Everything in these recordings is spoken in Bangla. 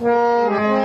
Música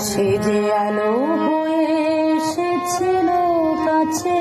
সে যে আলো হয়ে এসেছিল কাছে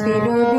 Spirit.